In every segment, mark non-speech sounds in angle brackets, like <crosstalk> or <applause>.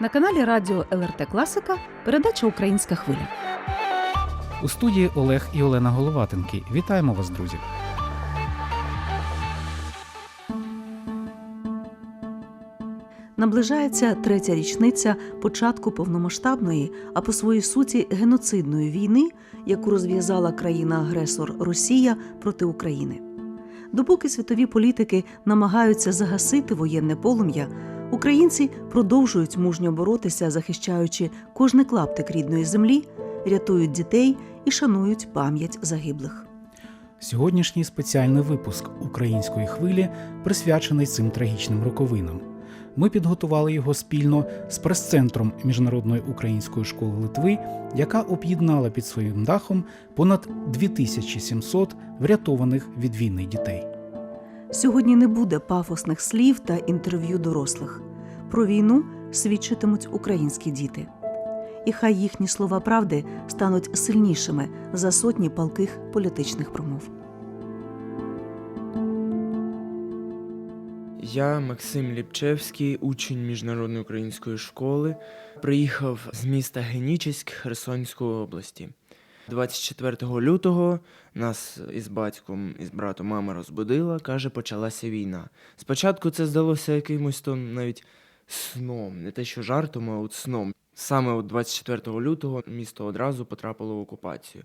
На каналі Радіо ЛРТ Класика передача Українська хвиля. У студії Олег і Олена Головатенки. Вітаємо вас, друзі! Наближається третя річниця початку повномасштабної, а по своїй суті геноцидної війни, яку розв'язала країна-агресор Росія проти України. Допоки світові політики намагаються загасити воєнне полум'я, українці продовжують мужньо боротися, захищаючи кожний клаптик рідної землі, рятують дітей і шанують пам'ять загиблих. Сьогоднішній спеціальний випуск української хвилі присвячений цим трагічним роковинам. Ми підготували його спільно з прес-центром Міжнародної української школи Литви, яка об'єднала під своїм дахом понад 2700 врятованих від війни дітей. Сьогодні не буде пафосних слів та інтерв'ю дорослих. Про війну свідчитимуть українські діти. І хай їхні слова правди стануть сильнішими за сотні палких політичних промов. Я Максим Ліпчевський, учень міжнародної української школи. Приїхав з міста Генічеськ Херсонської області. 24 лютого нас із батьком із братом мама розбудила, каже, почалася війна. Спочатку це здалося якимось то навіть сном, не те, що жартом, а от сном. Саме от 24 лютого місто одразу потрапило в окупацію.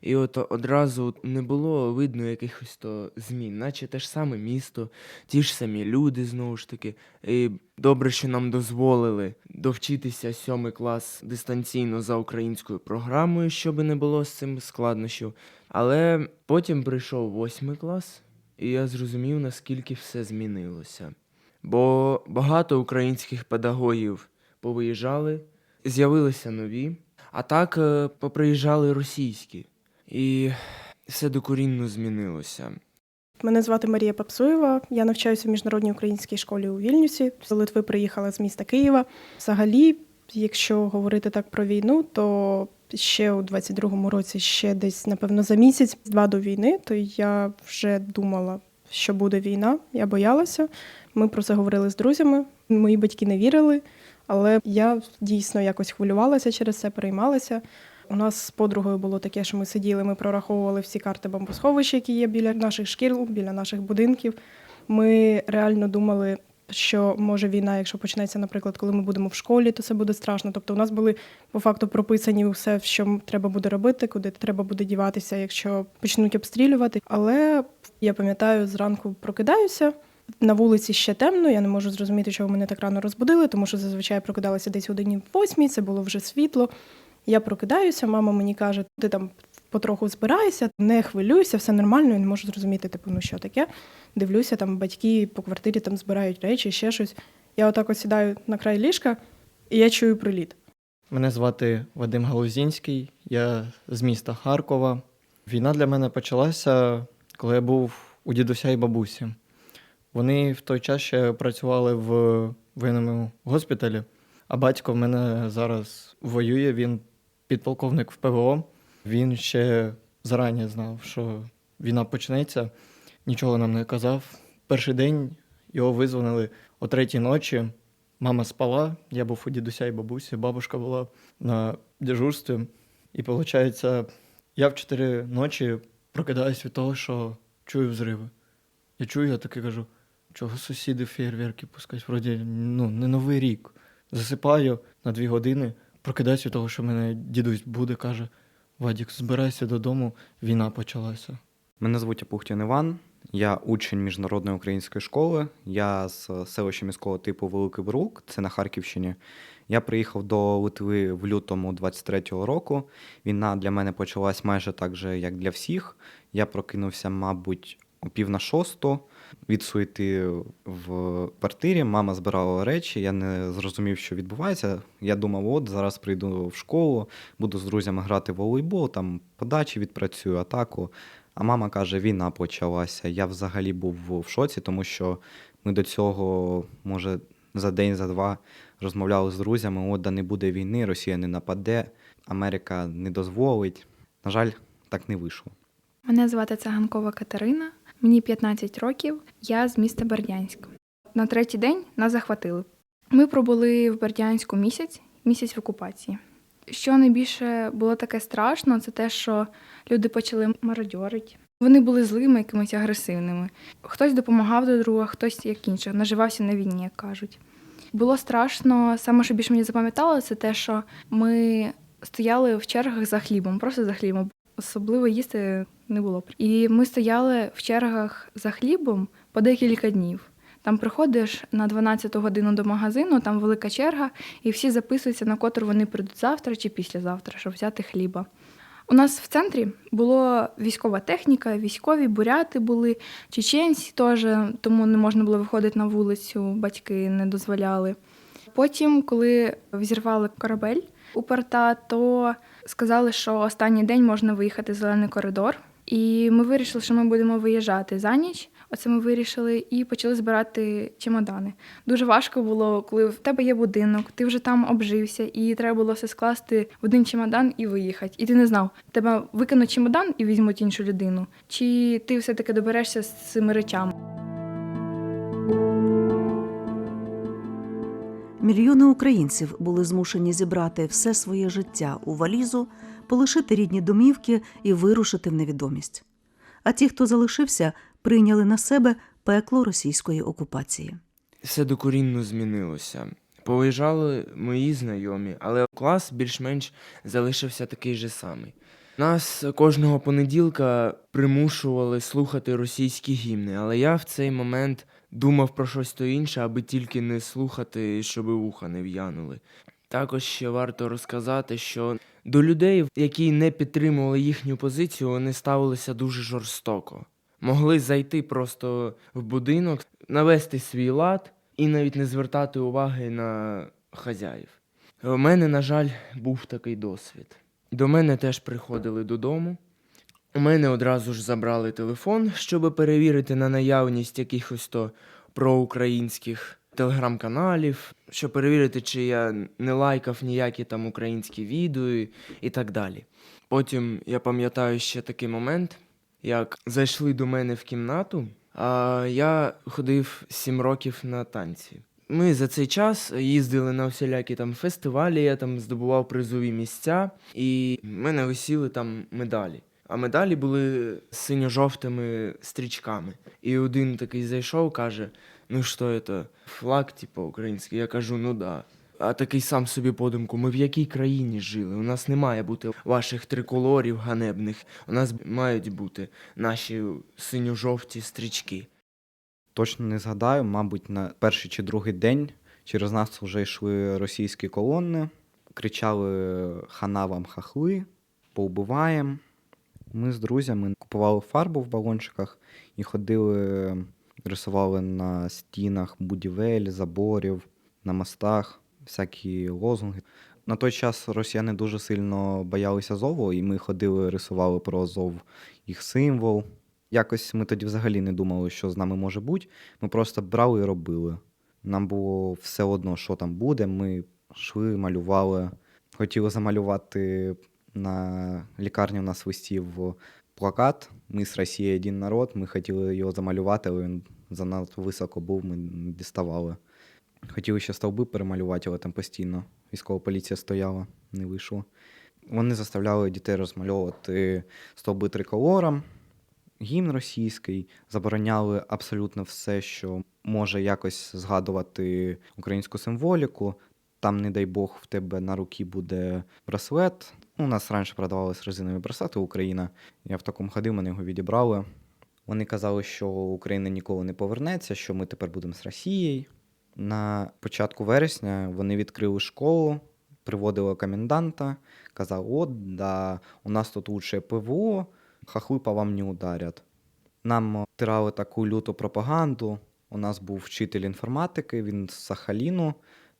І от одразу не було видно якихось то змін, наче те ж саме місто, ті ж самі люди знову ж таки. І добре, що нам дозволили довчитися сьомий клас дистанційно за українською програмою, щоб не було з цим складнощів. Але потім прийшов восьмий клас, і я зрозумів, наскільки все змінилося. Бо багато українських педагогів повиїжджали, з'явилися нові, а так е, поприїжджали російські. І все докорінно змінилося. Мене звати Марія Папсуєва. Я навчаюся в міжнародній українській школі у Вільнюсі. З Литви приїхала з міста Києва. Взагалі, якщо говорити так про війну, то ще у 22-му році, ще десь, напевно, за місяць, два до війни, то я вже думала, що буде війна. Я боялася. Ми про це говорили з друзями. Мої батьки не вірили, але я дійсно якось хвилювалася через це, переймалася. У нас з подругою було таке, що ми сиділи, ми прораховували всі карти бомбосховища, які є біля наших шкіл, біля наших будинків. Ми реально думали, що може війна, якщо почнеться, наприклад, коли ми будемо в школі, то це буде страшно. Тобто, у нас були по факту прописані все, що треба буде робити, куди треба буде діватися, якщо почнуть обстрілювати. Але я пам'ятаю, зранку прокидаюся. На вулиці ще темно, я не можу зрозуміти, чого мене так рано розбудили, тому що зазвичай я прокидалася десь годині восьмій, це було вже світло. Я прокидаюся, мама мені каже, ти там потроху збираєшся, не хвилюйся, все нормально, я не можу зрозуміти, типу, ну що таке. Дивлюся, там батьки по квартирі там збирають речі, ще щось. Я отак от сідаю на край ліжка, і я чую приліт. Мене звати Вадим Галузінський, я з міста Харкова. Війна для мене почалася, коли я був у дідуся і бабусі. Вони в той час ще працювали в воєнному госпіталі, а батько в мене зараз воює, він підполковник в ПВО. Він ще зарані знав, що війна почнеться, нічого нам не казав. Перший день його визвонили о третій ночі. Мама спала, я був у дідуся і бабусі, бабушка була на дежурстві. І виходить, я в чотири ночі прокидаюсь від того, що чую взриви. Я чую, я таки кажу, чого сусіди фейерверки пускають? Вроді, ну, не новий рік. Засипаю на дві години, прокидаюсь від того, що мене дідусь буде, каже: Вадік, збирайся додому, війна почалася. Мене звуть Апухтін Іван. Я учень міжнародної української школи. Я з селища міського типу Великий Брук, це на Харківщині. Я приїхав до Литви в лютому 23-го року. Війна для мене почалась майже так же, як для всіх. Я прокинувся, мабуть, о пів на шосту від суєти в квартирі. Мама збирала речі. Я не зрозумів, що відбувається. Я думав, от зараз прийду в школу, буду з друзями грати в волейбол, там подачі відпрацюю, атаку. А мама каже, війна почалася. Я взагалі був в шоці, тому що ми до цього, може, за день, за два розмовляли з друзями: от да не буде війни, Росія не нападе, Америка не дозволить. На жаль, так не вийшло. Мене звати Цаганкова Катерина, мені 15 років, я з міста Бердянськ. На третій день нас захватили. Ми пробули в Бердянську місяць, місяць в окупації. Що найбільше було таке страшно, це те, що люди почали мародьорити. Вони були злими, якимись агресивними. Хтось допомагав до друга, хтось як інше, наживався на війні, як кажуть. Було страшно, саме що більше мені запам'ятало, це те, що ми стояли в чергах за хлібом, просто за хлібом. Особливо їсти не було. І ми стояли в чергах за хлібом по декілька днів. Там приходиш на 12 годину до магазину, там велика черга, і всі записуються, на котру вони прийдуть завтра чи післязавтра, щоб взяти хліба. У нас в центрі була військова техніка, військові буряти були, чеченці теж, тому не можна було виходити на вулицю, батьки не дозволяли. Потім, коли взірвали корабель у порта, то сказали, що останній день можна виїхати зелений коридор. І ми вирішили, що ми будемо виїжджати за ніч. Оце ми вирішили і почали збирати чемодани. Дуже важко було, коли в тебе є будинок, ти вже там обжився, і треба було все скласти в один чемодан і виїхати. І ти не знав, тебе викинуть чемодан і візьмуть іншу людину, чи ти все-таки доберешся з цими речами. Мільйони українців були змушені зібрати все своє життя у валізу, полишити рідні домівки і вирушити в невідомість. А ті, хто залишився, прийняли на себе пекло російської окупації. Все докорінно змінилося. Повиїжджали мої знайомі, але клас більш-менш залишився такий же самий. Нас кожного понеділка примушували слухати російські гімни, але я в цей момент думав про щось то інше, аби тільки не слухати, щоб вуха не в'янули. Також ще варто розказати, що до людей, які не підтримували їхню позицію, вони ставилися дуже жорстоко. Могли зайти просто в будинок, навести свій лад і навіть не звертати уваги на хазяїв. У мене, на жаль, був такий досвід. До мене теж приходили додому. У мене одразу ж забрали телефон, щоб перевірити на наявність якихось то проукраїнських телеграм-каналів, щоб перевірити, чи я не лайкав ніякі там українські відео і так далі. Потім я пам'ятаю ще такий момент, як зайшли до мене в кімнату, а я ходив сім років на танці. Ми за цей час їздили на всілякі там фестивалі, я там здобував призові місця, і в мене висіли там медалі. А медалі були синьо-жовтими стрічками. І один такий зайшов, каже: Ну що це, флаг, типу, український? Я кажу, ну да. А такий сам собі подумку, ми в якій країні жили? У нас не має бути ваших триколорів ганебних. У нас мають бути наші синьо-жовті стрічки. Точно не згадаю, мабуть, на перший чи другий день через нас вже йшли російські колони, кричали хана вам хахли, поубиваєм. Ми з друзями купували фарбу в балончиках і ходили, рисували на стінах будівель, заборів, на мостах, всякі лозунги. На той час росіяни дуже сильно боялися Зову, і ми ходили, рисували про Зов їх символ. Якось ми тоді взагалі не думали, що з нами може бути. Ми просто брали і робили. Нам було все одно, що там буде. Ми йшли, малювали. Хотіли замалювати на лікарні у нас висів плакат Ми з Росії один народ. Ми хотіли його замалювати, але він занадто високо був, ми діставали. Хотіли ще стовби перемалювати, але там постійно військова поліція стояла, не вийшло. Вони заставляли дітей розмальовувати стовби триколором, гімн російський, забороняли абсолютно все, що може якось згадувати українську символіку. Там, не дай Бог, в тебе на руці буде браслет. Ну, у нас раніше продавались резинові браслети Україна. Я в такому ходив, мене його відібрали. Вони казали, що Україна ніколи не повернеться, що ми тепер будемо з Росією. На початку вересня вони відкрили школу, приводили коменданта, казали, от, да, у нас тут лучше ПВО, хахли по вам не ударять. Нам втирали таку люту пропаганду. У нас був вчитель інформатики, він з Сахаліну.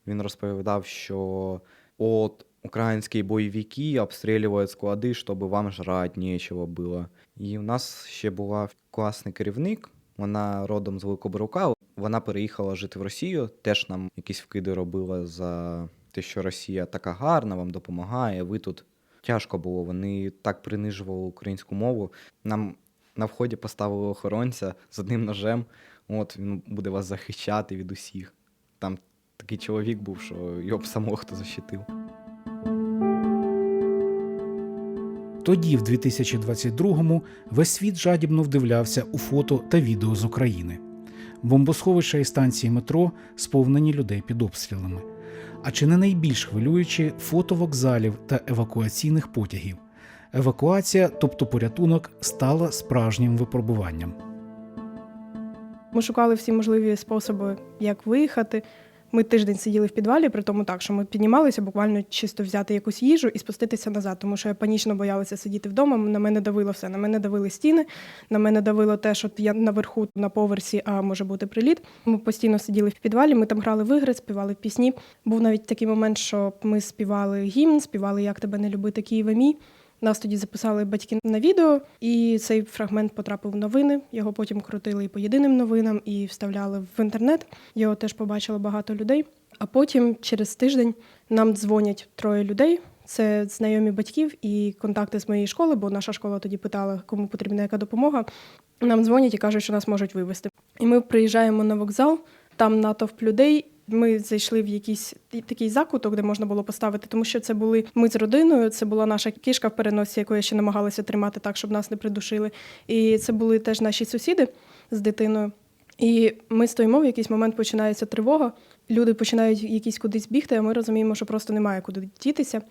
Він розповідав, що от українські бойовики обстрілюють склади, щоб вам жрати нічого було. І у нас ще була класний керівник, вона родом з Великобрука. Вона переїхала жити в Росію, теж нам якісь вкиди робила за те, що Росія така гарна, вам допомагає. Ви тут тяжко було. Вони так принижували українську мову. Нам на вході поставили охоронця з одним ножем. От він буде вас захищати від усіх. Там такий чоловік був, що його б самого хто защитив. Тоді, в 2022-му, весь світ жадібно вдивлявся у фото та відео з України. Бомбосховища і станції метро сповнені людей під обстрілами. А чи не найбільш хвилюючі фото вокзалів та евакуаційних потягів? Евакуація, тобто порятунок, стала справжнім випробуванням. Ми шукали всі можливі способи, як виїхати. Ми тиждень сиділи в підвалі, при тому так, що ми піднімалися буквально чисто взяти якусь їжу і спуститися назад, тому що я панічно боялася сидіти вдома. На мене давило все. На мене давили стіни, на мене давило те, що я наверху на поверсі, а може бути приліт. Ми постійно сиділи в підвалі. Ми там грали в ігри, співали пісні. Був навіть такий момент, що ми співали гімн, співали Як тебе не любити Києве мій. Нас тоді записали батьки на відео, і цей фрагмент потрапив в новини. Його потім крутили і по єдиним новинам, і вставляли в інтернет. Його теж побачило багато людей. А потім, через тиждень, нам дзвонять троє людей. Це знайомі батьків і контакти з моєї школи, бо наша школа тоді питала, кому потрібна яка допомога. Нам дзвонять і кажуть, що нас можуть вивезти. І ми приїжджаємо на вокзал, там натовп людей. Ми зайшли в якийсь такий закуток, де можна було поставити, тому що це були ми з родиною. Це була наша кішка в переносі, яку я ще намагалася тримати так, щоб нас не придушили. І це були теж наші сусіди з дитиною. І ми стоїмо, в якийсь момент починається тривога. Люди починають якісь кудись бігти, а ми розуміємо, що просто немає куди дітися.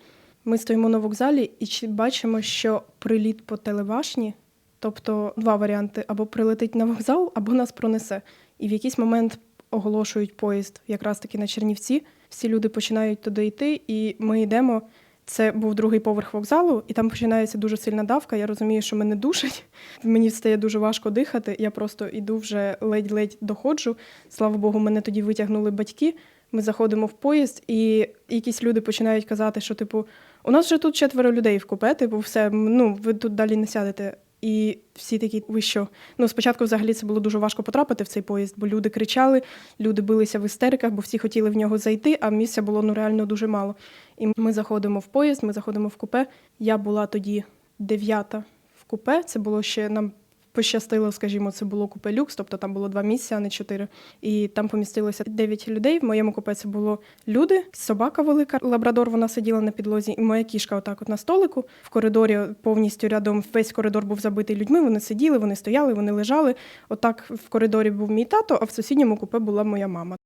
Ми стоїмо на вокзалі і чи- бачимо, що приліт по телебашні, тобто два варіанти: або прилетить на вокзал, або нас пронесе. І в якийсь момент оголошують поїзд якраз таки на Чернівці. Всі люди починають туди йти, і ми йдемо. Це був другий поверх вокзалу, і там починається дуже сильна давка. Я розумію, що мене душить. <laughs> Мені стає дуже важко дихати. Я просто йду вже ледь-ледь доходжу. Слава Богу, мене тоді витягнули батьки. Ми заходимо в поїзд, і якісь люди починають казати, що типу, у нас вже тут четверо людей в купе, типу, все, ну ви тут далі не сядете. І всі такі, ви що? Ну, спочатку взагалі це було дуже важко потрапити в цей поїзд, бо люди кричали, люди билися в істериках, бо всі хотіли в нього зайти, а місця було ну реально дуже мало. І ми заходимо в поїзд, ми заходимо в купе. Я була тоді дев'ята в купе. Це було ще нам пощастило, скажімо, це було купе люкс, тобто там було два місця, а не чотири. І там помістилося дев'ять людей. В моєму купе це було люди, собака велика, лабрадор. Вона сиділа на підлозі, і моя кішка, отак, от на столику. В коридорі повністю рядом весь коридор був забитий людьми. Вони сиділи, вони стояли, вони лежали. Отак в коридорі був мій тато, а в сусідньому купе була моя мама.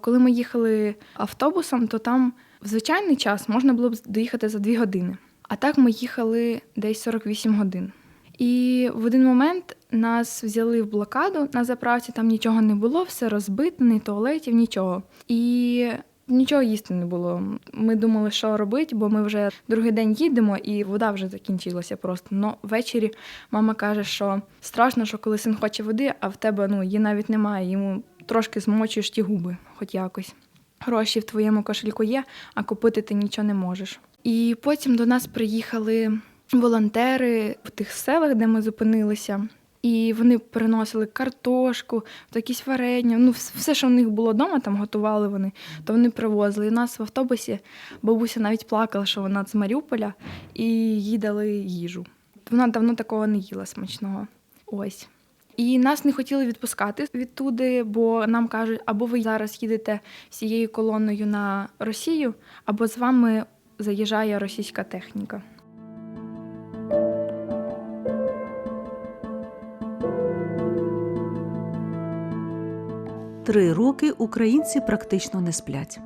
Коли ми їхали автобусом, то там в звичайний час можна було б доїхати за дві години. А так ми їхали десь 48 годин. І в один момент нас взяли в блокаду на заправці, там нічого не було, все розбито, ні туалетів, нічого. І нічого їсти не було. Ми думали, що робити, бо ми вже другий день їдемо, і вода вже закінчилася просто. Но ввечері мама каже, що страшно, що коли син хоче води, а в тебе ну, її навіть немає, йому трошки змочуєш ті губи, хоч якось. Гроші в твоєму кошельку є, а купити ти нічого не можеш. І потім до нас приїхали волонтери в тих селах, де ми зупинилися. І вони приносили картошку, якісь варення. Ну, все, що в них було вдома, там готували вони, то вони привозили. І нас в автобусі бабуся навіть плакала, що вона з Маріуполя, і їй дали їжу. Вона давно такого не їла смачного. Ось. І нас не хотіли відпускати відтуди, бо нам кажуть, або ви зараз їдете всією колоною на Росію, або з вами заїжджає російська техніка. Три роки українці практично не сплять.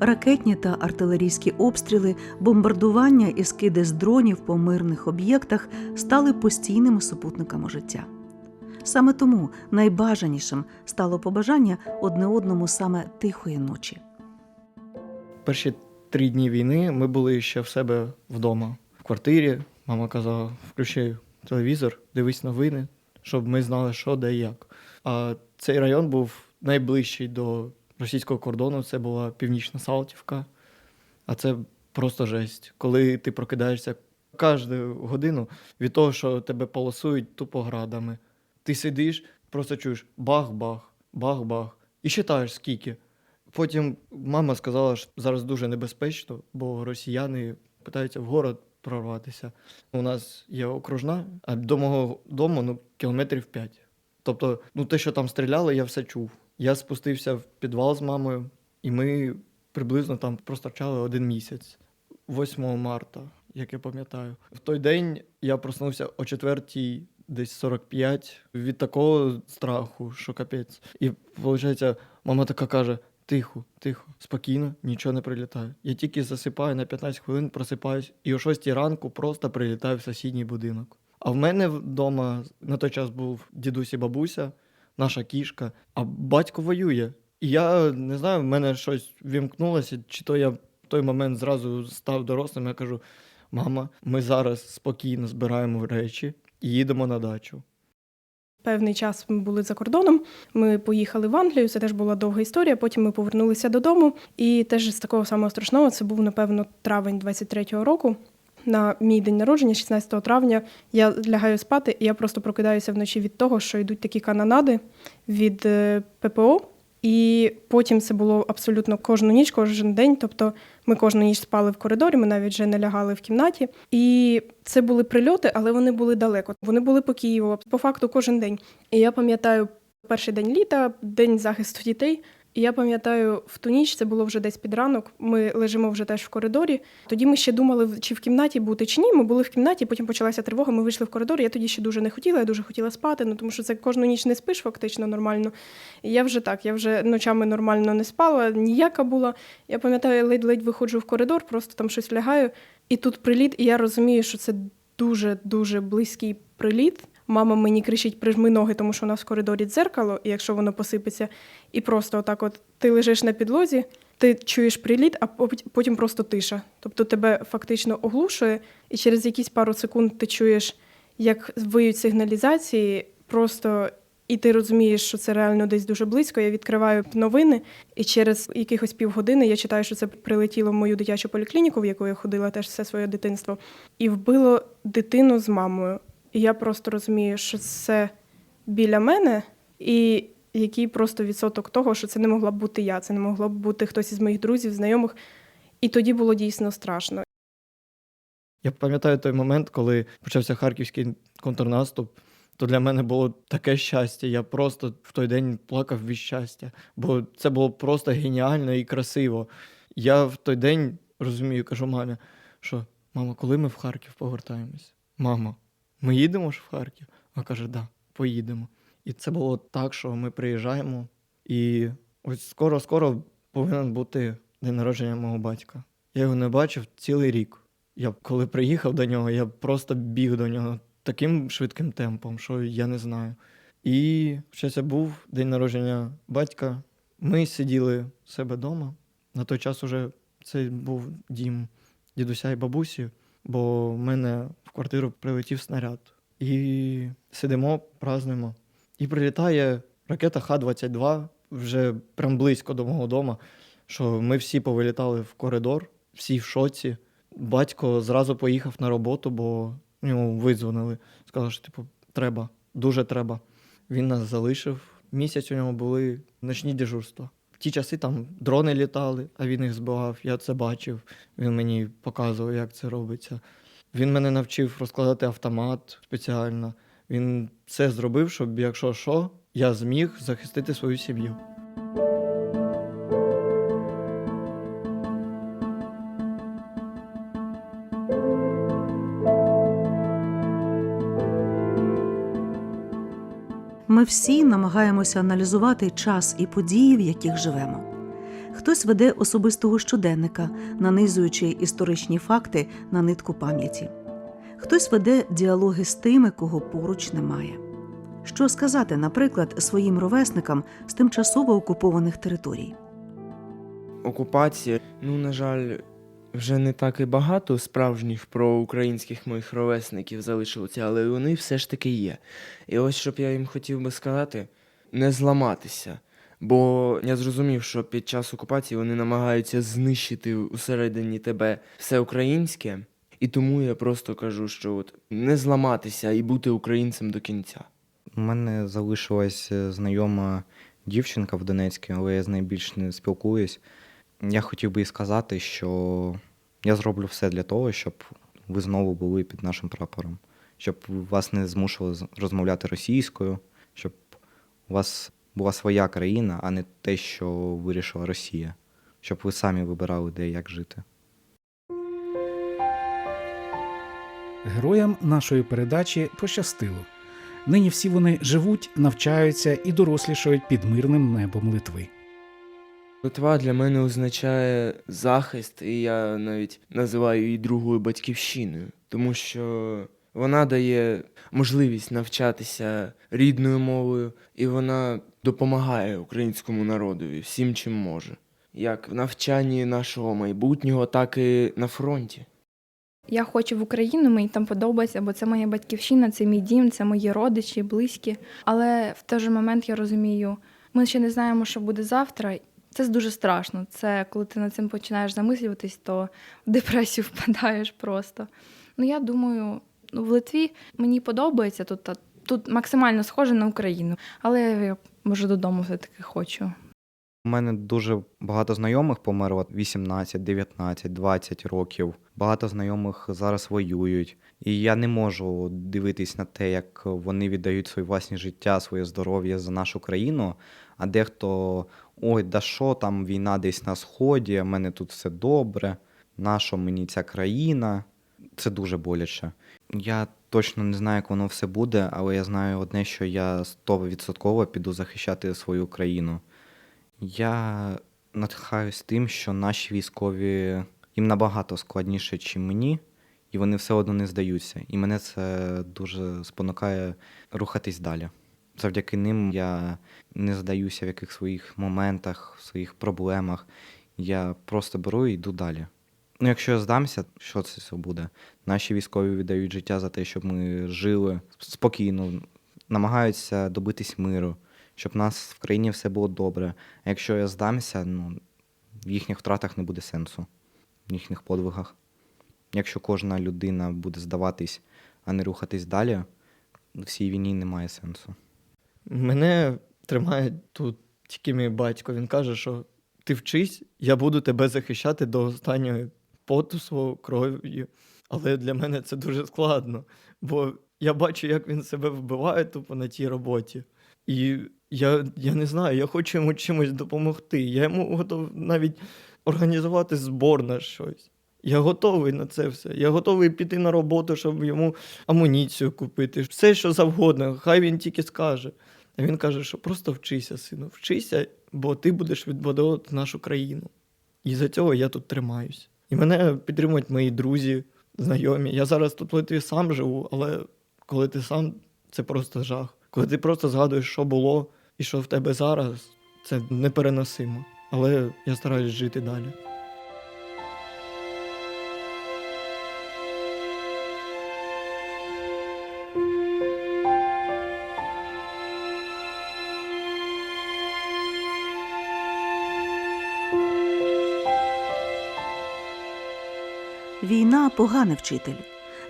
Ракетні та артилерійські обстріли, бомбардування і скиди з дронів по мирних об'єктах стали постійними супутниками життя. Саме тому найбажанішим стало побажання одне одному саме тихої ночі. Перші три дні війни ми були ще в себе вдома, в квартирі. Мама казала: включи телевізор, дивись новини, щоб ми знали, що де і як. А цей район був найближчий до російського кордону. Це була північна Салтівка. А це просто жесть. Коли ти прокидаєшся кожну годину від того, що тебе полосують тупо градами. Ти сидиш, просто чуєш бах-бах, бах-бах. І читаєш скільки. Потім мама сказала, що зараз дуже небезпечно, бо росіяни питаються в город прорватися. У нас є окружна, а до мого дому ну, кілометрів 5. Тобто, ну те, що там стріляли, я все чув. Я спустився в підвал з мамою. І ми приблизно там простачали один місяць, 8 марта, як я пам'ятаю. В той день я проснувся о 4 десь 45 від такого страху, що капець. І виходить, мама така каже: тихо, тихо, спокійно, нічого не прилітає. Я тільки засипаю на 15 хвилин, просипаюсь, і о 6 ранку просто прилітаю в сусідній будинок. А в мене вдома на той час був дідусь і бабуся, наша кішка, а батько воює. І я не знаю, в мене щось вімкнулося, чи то я в той момент зразу став дорослим. Я кажу: мама, ми зараз спокійно збираємо речі і їдемо на дачу. Певний час ми були за кордоном. Ми поїхали в Англію. Це теж була довга історія. Потім ми повернулися додому. І теж з такого самого страшного це був напевно травень 23-го року. На мій день народження, 16 травня, я лягаю спати, і я просто прокидаюся вночі від того, що йдуть такі канонади від е, ППО. І потім це було абсолютно кожну ніч, кожен день. Тобто ми кожну ніч спали в коридорі, ми навіть вже не лягали в кімнаті. І це були прильоти, але вони були далеко. Вони були по Києву, по факту кожен день. І я пам'ятаю перший день літа, день захисту дітей. І я пам'ятаю, в ту ніч це було вже десь під ранок. Ми лежимо вже теж в коридорі. Тоді ми ще думали, чи в кімнаті бути, чи ні. Ми були в кімнаті, потім почалася тривога. Ми вийшли в коридор. Я тоді ще дуже не хотіла, я дуже хотіла спати, ну тому що це кожну ніч не спиш фактично нормально. І я вже так, я вже ночами нормально не спала, ніяка була. Я пам'ятаю, ледь-ледь виходжу в коридор, просто там щось лягаю. І тут приліт, і я розумію, що це дуже дуже близький приліт. Мама мені кричить, прижми ноги, тому що у нас в коридорі дзеркало, і якщо воно посипеться, і просто отак, от ти лежиш на підлозі, ти чуєш приліт, а пот- потім просто тиша. Тобто тебе фактично оглушує, і через якісь пару секунд ти чуєш, як виють сигналізації, просто і ти розумієш, що це реально десь дуже близько. Я відкриваю новини, і через якихось півгодини я читаю, що це прилетіло в мою дитячу поліклініку, в яку я ходила теж все своє дитинство, і вбило дитину з мамою. І я просто розумію, що це біля мене, і який просто відсоток того, що це не могла б бути я, це не могло б бути хтось із моїх друзів, знайомих. І тоді було дійсно страшно. Я пам'ятаю той момент, коли почався харківський контрнаступ. То для мене було таке щастя. Я просто в той день плакав від щастя, бо це було просто геніально і красиво. Я в той день розумію, кажу мамі, що мама, коли ми в Харків повертаємось? Мамо, ми їдемо ж в Харків? Вона каже, да, поїдемо. І це було так, що ми приїжджаємо, і ось скоро-скоро повинен бути день народження мого батька. Я його не бачив цілий рік. Я коли приїхав до нього, я просто біг до нього таким швидким темпом, що я не знаю. І ще це був день народження батька. Ми сиділи в себе вдома. На той час уже це був дім дідуся і бабусі, бо в мене квартиру прилетів снаряд. І сидимо, празднуємо. І прилітає ракета Х-22 вже прям близько до мого дому, що ми всі повилітали в коридор, всі в шоці. Батько зразу поїхав на роботу, бо йому видзвонили. Сказали, що типу, треба, дуже треба. Він нас залишив. Місяць у нього були ночні дежурства. В ті часи там дрони літали, а він їх збивав. Я це бачив. Він мені показував, як це робиться. Він мене навчив розкладати автомат спеціально. Він все зробив, щоб якщо що, я зміг захистити свою сім'ю. Ми всі намагаємося аналізувати час і події, в яких живемо. Хтось веде особистого щоденника, нанизуючи історичні факти на нитку пам'яті. Хтось веде діалоги з тими, кого поруч немає. Що сказати, наприклад, своїм ровесникам з тимчасово окупованих територій? Окупація, ну, на жаль, вже не так і багато справжніх проукраїнських моїх ровесників залишилося, але вони все ж таки є. І ось щоб я їм хотів би сказати, не зламатися. Бо я зрозумів, що під час окупації вони намагаються знищити усередині тебе все українське, і тому я просто кажу, що от не зламатися і бути українцем до кінця. У мене залишилась е, знайома дівчинка в Донецькій, але я з нею більш не спілкуюсь. Я хотів би їй сказати, що я зроблю все для того, щоб ви знову були під нашим прапором, щоб вас не змушували розмовляти російською, щоб у вас була своя країна, а не те, що вирішила Росія. щоб ви самі вибирали, де як жити. Героям нашої передачі пощастило. Нині всі вони живуть, навчаються і дорослішають під мирним небом Литви. Литва для мене означає захист, і я навіть називаю її другою батьківщиною, тому що вона дає можливість навчатися рідною мовою, і вона допомагає українському народові всім, чим може, як в навчанні нашого майбутнього, так і на фронті. Я хочу в Україну, мені там подобається, бо це моя батьківщина, це мій дім, це мої родичі, близькі. Але в той же момент я розумію, ми ще не знаємо, що буде завтра. Це дуже страшно. Це коли ти над цим починаєш замислюватись, то в депресію <laughs> впадаєш просто. Ну я думаю, ну в Литві мені подобається тут. Тут максимально схоже на Україну, але може додому все-таки хочу. У мене дуже багато знайомих померло 18, 19, 20 років. Багато знайомих зараз воюють. І я не можу дивитись на те, як вони віддають свої власні життя, своє здоров'я за нашу країну. А дехто ой, да що там війна десь на сході, в мене тут все добре. Нащо мені ця країна? Це дуже боляче. Я точно не знаю, як воно все буде, але я знаю одне, що я 100% піду захищати свою країну. Я надихаюсь тим, що наші військові їм набагато складніше, ніж мені, і вони все одно не здаються. І мене це дуже спонукає рухатись далі. Завдяки ним я не здаюся в яких своїх моментах, в своїх проблемах. Я просто беру і йду далі. Ну, якщо я здамся, що це все буде? Наші військові віддають життя за те, щоб ми жили спокійно, намагаються добитись миру, щоб в нас в країні все було добре. А якщо я здамся, ну, в їхніх втратах не буде сенсу, в їхніх подвигах. Якщо кожна людина буде здаватись, а не рухатись далі, в цій війні немає сенсу. Мене тримає тут тільки мій батько. Він каже, що ти вчись, я буду тебе захищати до останньої поту свого кров'ю. Але для мене це дуже складно, бо я бачу, як він себе вбиває тупо на тій роботі. І я, я не знаю, я хочу йому чимось допомогти. Я йому готов навіть організувати збор на щось. Я готовий на це все. Я готовий піти на роботу, щоб йому амуніцію купити. Все, що завгодно, хай він тільки скаже. А він каже, що просто вчися, сину, вчися, бо ти будеш відбудовувати нашу країну. І за цього я тут тримаюсь. І мене підтримують мої друзі, знайомі. Я зараз тут Литві сам живу, але коли ти сам, це просто жах. Коли ти просто згадуєш, що було і що в тебе зараз, це непереносимо. Але я стараюсь жити далі. Поганий вчитель.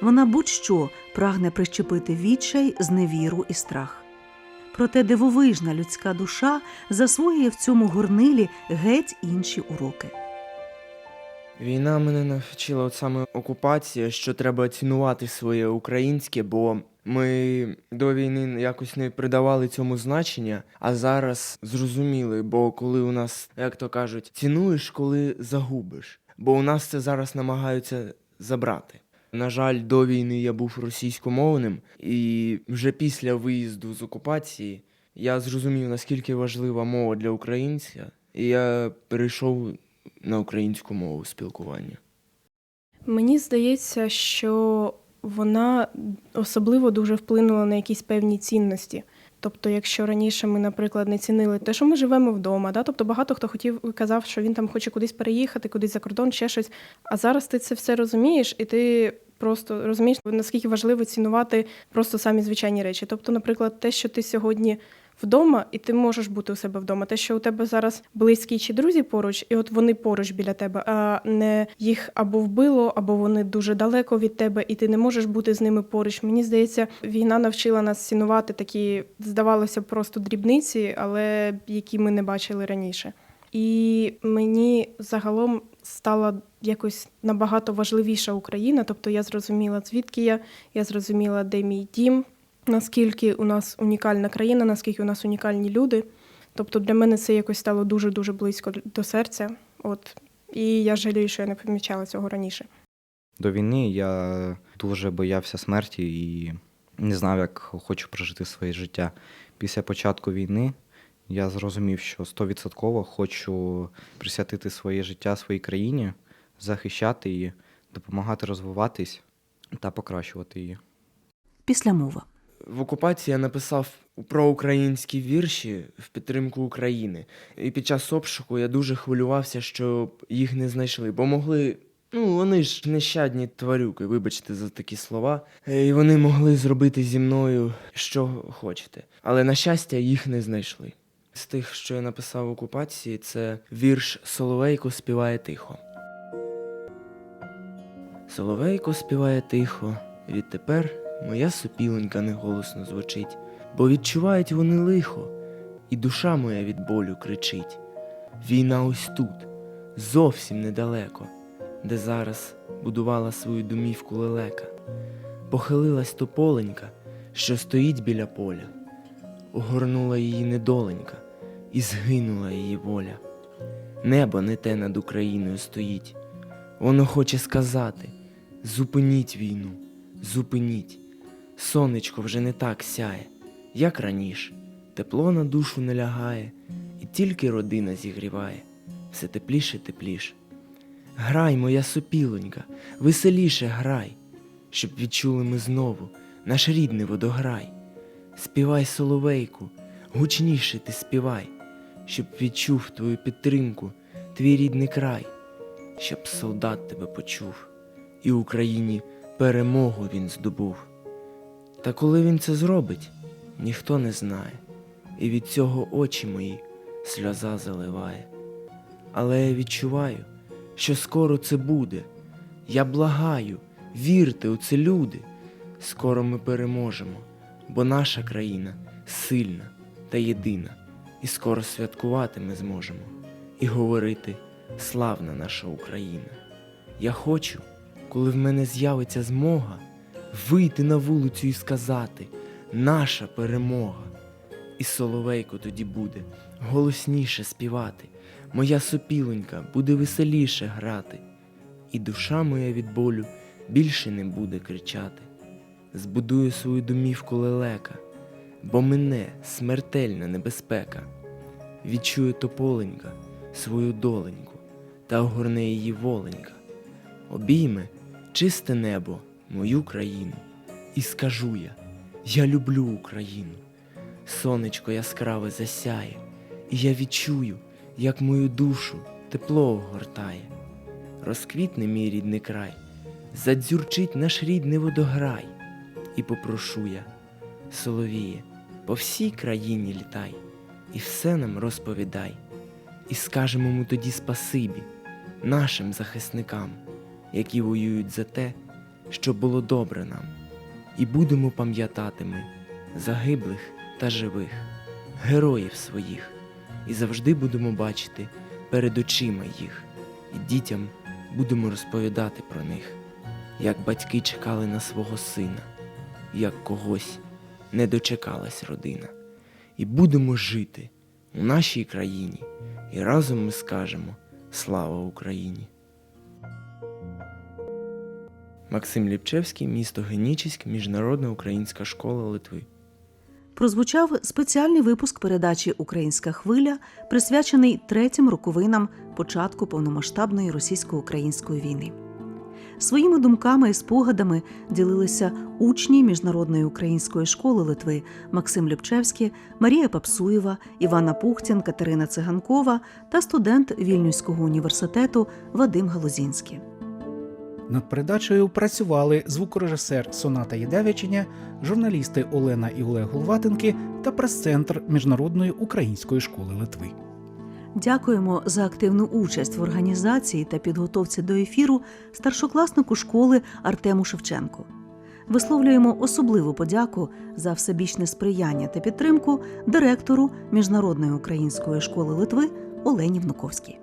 Вона будь-що прагне прищепити відчай, зневіру і страх. Проте дивовижна людська душа засвоює в цьому горнилі геть інші уроки. Війна мене навчила от саме окупація, що треба цінувати своє українське, бо ми до війни якось не придавали цьому значення, а зараз зрозуміли, бо коли у нас, як то кажуть, цінуєш, коли загубиш. Бо у нас це зараз намагаються забрати. На жаль, до війни я був російськомовним, і вже після виїзду з окупації я зрозумів, наскільки важлива мова для українця, і я перейшов на українську мову спілкування. Мені здається, що вона особливо дуже вплинула на якісь певні цінності. Тобто, якщо раніше ми, наприклад, не цінили те, що ми живемо вдома, да? тобто багато хто хотів казав, що він там хоче кудись переїхати, кудись за кордон, ще щось. А зараз ти це все розумієш, і ти просто розумієш, наскільки важливо цінувати просто самі звичайні речі. Тобто, наприклад, те, що ти сьогодні вдома, і ти можеш бути у себе вдома. Те, що у тебе зараз близькі чи друзі поруч, і от вони поруч біля тебе, а не їх або вбило, або вони дуже далеко від тебе, і ти не можеш бути з ними поруч. Мені здається, війна навчила нас цінувати такі, здавалося, б, просто дрібниці, але які ми не бачили раніше. І мені загалом стала якось набагато важливіша Україна. Тобто я зрозуміла, звідки я, я зрозуміла, де мій дім, наскільки у нас унікальна країна, наскільки у нас унікальні люди. Тобто для мене це якось стало дуже-дуже близько до серця. От і я жалію, що я не помічала цього раніше. До війни я дуже боявся смерті і не знав, як хочу прожити своє життя. Після початку війни я зрозумів, що 100% хочу присвятити своє життя своїй країні, захищати її, допомагати розвиватись та покращувати її. Після мова. В окупації я написав проукраїнські вірші в підтримку України. І під час обшуку я дуже хвилювався, щоб їх не знайшли, бо могли. Ну, вони ж нещадні тварюки, вибачте за такі слова. І вони могли зробити зі мною що хочете. Але, на щастя, їх не знайшли. З тих, що я написав в окупації, це вірш Соловейко співає тихо. Соловейко співає тихо, відтепер моя сопіленька неголосно звучить, бо відчувають вони лихо, і душа моя від болю кричить. Війна ось тут, зовсім недалеко, де зараз будувала свою домівку лелека. Похилилась тополенька, що стоїть біля поля, огорнула її недоленька, і згинула її воля. Небо не те над Україною стоїть. Воно хоче сказати: зупиніть війну, зупиніть. Сонечко вже не так сяє, як раніше. Тепло на душу не лягає, і тільки родина зігріває, все тепліше, тепліше. Грай, моя сопілонька, веселіше грай, щоб відчули ми знову наш рідний водограй. Співай, соловейку, гучніше ти співай, щоб відчув твою підтримку, твій рідний край, щоб солдат тебе почув, і Україні перемогу він здобув. Та коли він це зробить, ніхто не знає, і від цього очі мої сльоза заливає. Але я відчуваю, що скоро це буде. Я благаю, вірте у це, люди. Скоро ми переможемо, бо наша країна сильна та єдина, і скоро святкувати ми зможемо і говорити славна наша Україна. Я хочу, коли в мене з'явиться змога, вийти на вулицю і сказати наша перемога. І соловейко тоді буде голосніше співати, моя сопілонька буде веселіше грати, і душа моя від болю більше не буде кричати. Збудую свою домівку лелека, бо мене смертельна небезпека. Відчує тополенька свою доленьку та огорне її воленька. Обійме чисте небо, мою країну, і скажу я, я люблю Україну. Сонечко яскраве засяє, і я відчую, як мою душу тепло огортає. Розквітне мій рідний край, задзюрчить наш рідний водограй, і попрошу я, соловіє, по всій країні літай, і все нам розповідай, і скажемо ми тоді спасибі нашим захисникам, які воюють за те, що було добре нам, і будемо пам'ятати ми загиблих та живих, героїв своїх, і завжди будемо бачити перед очима їх, і дітям будемо розповідати про них, як батьки чекали на свого сина, як когось не дочекалась родина. І будемо жити у нашій країні, і разом ми скажемо Слава Україні! Максим Ліпчевський, місто Генічеськ, Міжнародна українська школа Литви. прозвучав спеціальний випуск передачі Українська хвиля, присвячений третім роковинам початку повномасштабної російсько-української війни. Своїми думками і спогадами ділилися учні Міжнародної української школи Литви Максим Любчевський, Марія Папсуєва, Івана Пухтін, Катерина Циганкова та студент Вільнюського університету Вадим Галузінський. Над передачею працювали звукорежисер Соната Єдевичиня, журналісти Олена і Олег Голватенки та прес-центр Міжнародної української школи Литви. Дякуємо за активну участь в організації та підготовці до ефіру старшокласнику школи Артему Шевченку. Висловлюємо особливу подяку за всебічне сприяння та підтримку директору Міжнародної української школи Литви Олені Внуковській.